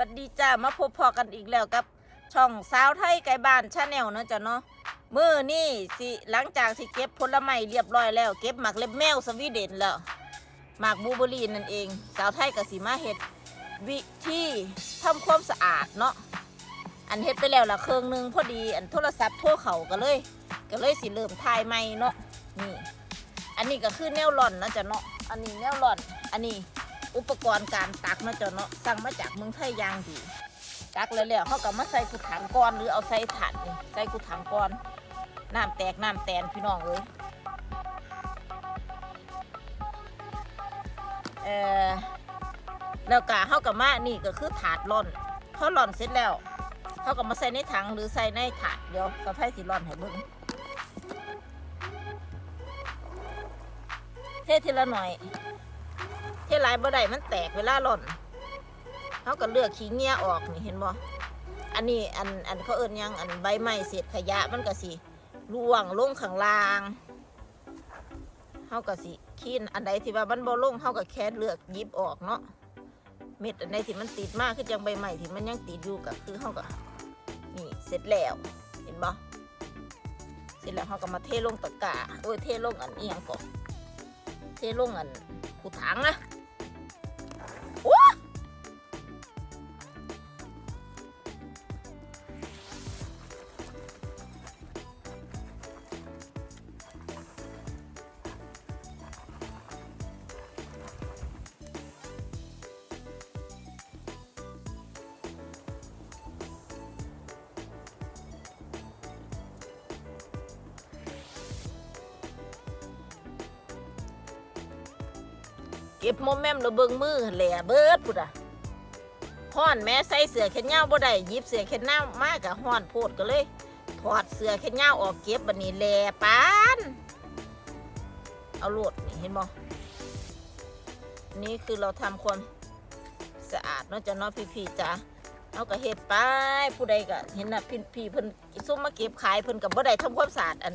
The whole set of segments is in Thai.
วัสดีจ้ามาพบพอกันอีกแล้วกับ ช่องสาวไทยไกลบ้านชาแนลเนาะจ้ะเนาะมือนี่สิหลังจากที่เก็บผลไม้เรียบร้อยแล้ว เก็บหมากเล็บแมวสวีเดนแล้วหมากบูเบอรี่นั่นเอง สาวไทยกับสีมาเฮ็ดวิธีทำความสะอาดเนาะอันเฮ็ดไปแล้วละเครื่องหนึงพอดีอันโทรศัพท์โทรเขาก็เลย ก็เลยสิเริ่มถ่ายใหม่เนาะนี่ อันนี้ก็คือแนวหล่อนนะจ้ะเนาะอันนี้แนวหล่อน อันนี้ อุปกรณ์การตักเนาะจ้ะเนาะสั่งมาจากเมืองไทยอย่างดีตักแล้วแล้วเขาก็มาใส่กุถังก้อนหรือเอาใส่ถาดนี่ใส่กุถังก้อนน้ำแตกน้ำแตนพี่น้องเอ้ยเออแล้วก็เขากับมานี่ก็คือถาดร่อนเขาร่อนเสร็จแล้วเขาก็มาใส่ในถังหรือใส่ในถาดเดี๋ยวกระไฟสิร่อนให้เบิ่งเททีละหน่อย หลายบ่ได้มันแตกเวลาร่นเขาก็เลือกขี้เงี้ยออกนี่เห็นบ่อันนี้อันอันเขาเอิ้นยังอันใบไม้เศษขยะมันก็สิร่วงลงข้างล่างเขาก็สิขี้นอันใดที่ว่ามันบ่ลงเขาก็แค่เลือกยิบออกเนาะเม็ดอันใดที่มันติดมากคือจังใบไม้ที่มันยังติดอยู่ก็คือเขาก็นี่เสร็จแล้วเห็นบ่เสร็จแล้วเขาก็มาเทลงตะกร้าโอ้ยเทลงอันเอียงก่อนเทลงอันกูถังนะ เก็บโมแมมแล้วเบิ่งมือแหล่เบิดพุดอะฮ้อนแม่ใส่เสื้อแขนยาวบ่ได้ยิบเสื้อแขนยาวมากกะฮ้อนโพดก็เลย ถอดเสื้อแขนยาวออกเก็บบัดนี้แหล่ปาน เอาโลดนี่เห็นบ่นี่คือเราทำความสะอาดเนาะจ้ะเนาะพี่ๆจ้ะเอาก็เฮ็ดไปผู้ใดก็เห็นน่ะพี่พี่เพิ่นซุ่มมาเก็บขายเพิ่นก็บ่ได้ทำความสะอาดอัน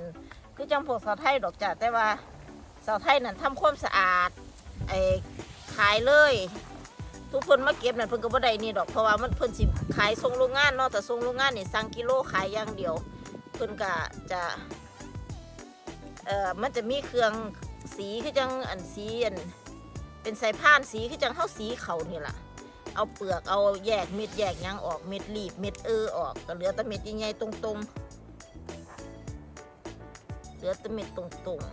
คือจังพวกสาวไทยดอกจ้ะแต่ว่าสาวไทยนั่นทำความสะอาด ไอ้ขายเลย ทุกคนมาเก็บนั่นเพิ่นก็บ่ได้นี่ดอกเพราะว่ามันเพิ่นสิขายส่งโรงงานเนาะแต่ส่งโรงงานนี่สั่งกิโลขายอย่างเดียว เพิ่นก็จะเอ่อมันจะมีเครื่องสีคือจังอันสีอันเป็นสายพานสีคือจังเฮาสีเขานี่ล่ะเอาเปลือกเอาแยกเม็ดแยกยังออกเม็ดรีบเม็ดเออออกก็เหลือแต่เม็ดใหญ่ๆตรงๆเหลือแต่เม็ดตรงๆ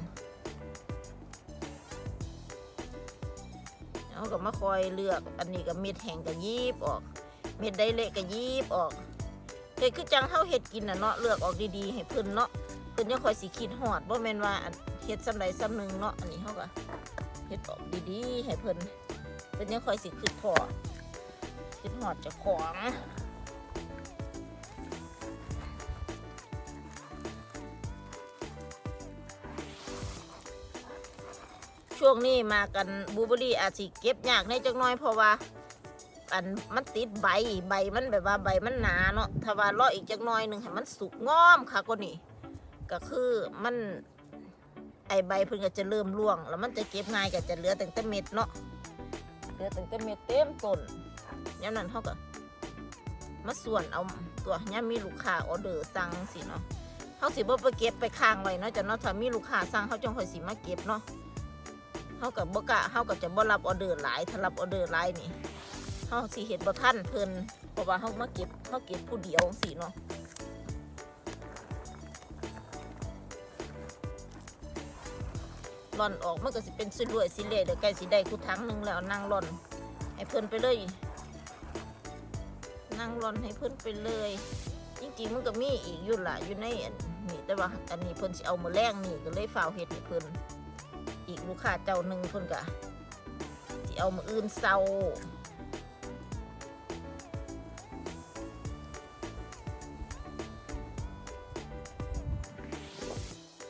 เขาก็มาคอยเลือก อันนี้ก็เม็ดแห้งก็ยีบออก เม็ดได้เละก็ยีบออกเฮ็ดคือจังเฮาเฮ็ดกินน่ะเนาะเลือกออกดีๆให้เพิ่นเนาะเพิ่นยังคอยสิคิดฮอดบ่แม่นว่าเฮ็ดซ้ำใดซ้ำหนึงเนาะอันนี้เฮาก็เฮ็ดออกดีๆให้เพิ่นเพิ่นยังคอยสิคิดพอคิดฮอดเจ้าของ ช่วงนี้มากันบูเบอรี่อาจสิเก็บยากในจักหน้อยเพราะว่า อันมันติดใบใบมันแบบว่าใบมันหนาเนาะถ้าว่ารออีกจักหน้อยหนึ่งให้มันสุกงอมค่ะก็นี่ก็คือมันไอใบเพิ่นก็จะเริ่มร่วง แล้วมันจะเก็บง่ายก็จะเหลือแต่แต่เม็ดเนาะเหลือแต่แต่เม็ดเต็มต้นย่านั้นเขาก็มาส่วนเอาตัวยามมีลูกค้าออเดอร์สั่งสิเนาะเขาสิบ่ไปเก็บไปค้างไว้เนาะจะเนาะถ้ามีลูกค้าสั่งเขาจงคอยสิมาเก็บเนาะ เขากับบกะเขาก็จะบ่รับออเดอร์หลายถ้ารับออเดอร์หลายนี่เขาสิเห็นบ่ท่านเพิ่นเพราะว่าเขามาเก็บเขาเก็บผู้เดียวสิเนาะร่อนออกมันก็สิเป็นสิรวยสิเล่เดี๋ยวใกล้สิได้คู่ทั้งนึงแล้วนั่งร่อน ให้เพิ่นไปเลย นั่งร่อนให้เพิ่นไปเลยจริงๆมันก็มีอีกอยู่ล่ะอยู่ในอันนี่แต่ว่าอันนี้เพิ่นสิเอามาแรงนี่ก็เลยฝ่าวเฮ็ดให้เพิ่น ลูกค้าเจ้าหนึ่งเพิ่นกะที่เอามาอื่นเศร้า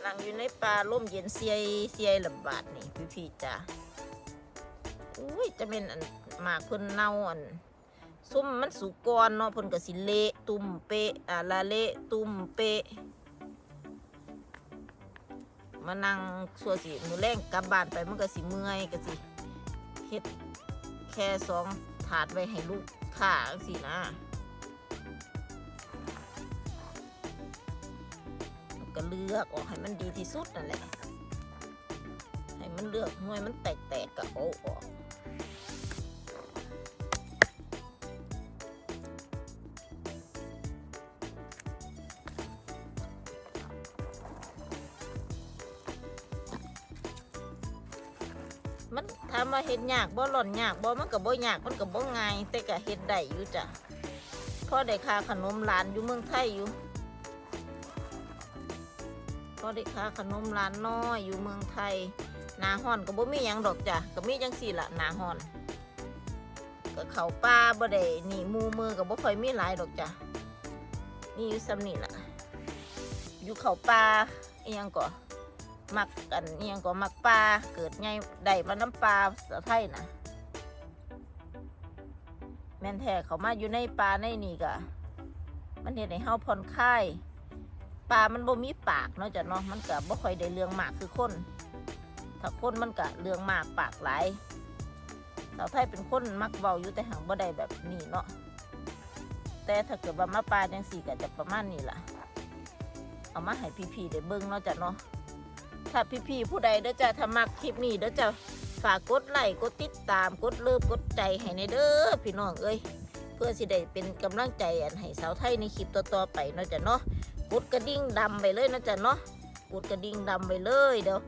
นั่งอยู่ในป่าร่มเย็นเสียเสียลำบาดนี่พี่พี่จ้าอุ้ยจะเป็นอันหมากเพิ่นเน่าอันซุ่มมันสุกก่อนเนาะเพิ่นก็สิเละตุ่มเปะอ่าละเละตุ่มเปะ มานั่งสัวสิมือแรงกลับบ้านไปมันก็สิเมื่อยก็สิเฮ็ดแค่สองถาดไว้ให้ลูกขาสินะก็เลือกออกให้มันดีที่สุดนั่นแหละ ให้มันเลือกหน่วยมันแตกๆกับโอ้ออก มันถามว่าเฮ็ดยากบ่หล่อนยากบ่มันก็บ่ยากมันก็บ่ง่ายแต่ก็เฮ็ดได้อยู่จ้ะพ่อได้ค่าขนมร้านอยู่เมืองไทยอยู่พ่อได้ค่าขนมร้านน้อยอยู่เมืองไทยหนาฮอนก็บ่มีหยังดอกจ้ะก็มีจังซี่ละหนาฮอนก็เขาป่าบ่ได้นี่มูมือก็บ่ค่อยมีหลายดอกจ้ะนี่อยู่ซ้ำนี่ล่ะ อยู่เขาป่าอีหยังก่อ มักกันเอียงก็มักปลาเกิดไงได้มาน้ำปลาสะไทยนะแม่นแท้เขามาอยู่ในปลาในนี่กะมันเห็นให้เฮาผ่อนคลายปลามันบ่มีปากเนาะจ้ะเนาะมันก็บ่ค่อยได้เรื่องมากคือคน ถ้าคนมันก็เรื่องมากปากหลายสาวไทยเป็นคนมักเว้าอยู่แต่หางบ่ได้แบบนี้เนาะแต่ถ้าเกิดว่ามาปลาจังสี่ก็จะประมาณนี้ล่ะ เอามาให้พี่ๆได้เบิ่งเนาะจ้ะเนาะ ถ้าพี่ๆผู้ใดเด้อจ้ะถ้ามักคลิปนี้เด้อจ้ะฝากกดไลค์กดติดตามกดเลิฟกดใจให้ในเด้อพี่น้องเอ้ยเพื่อสิได้เป็นกำลังใจอันให้สาวไทยในคลิปต่อๆไปเนาะจ้ะเนาะกดกระดิ่งดำไปเลยนะจ้ะเนาะกดกระดิ่งดำไปเลยเดี๋ยว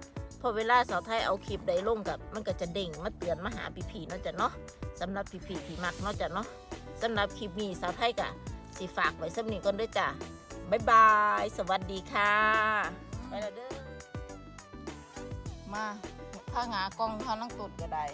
พอเวลาสาวไทยเอาคลิปใดลงกับมันก็จะเด้งมาเตือนมาหาพี่ๆเนาะจ้ะเนาะสำหรับพี่ๆที่มักเนาะจ้ะเนาะสำหรับคลิปนี้สาวไทยกะสิฝากไว้สำนี้ก่อนด้วยจ้ะบ๊ายบาย สวัสดีค่ะ งากล้องเขานังตุดก็ได้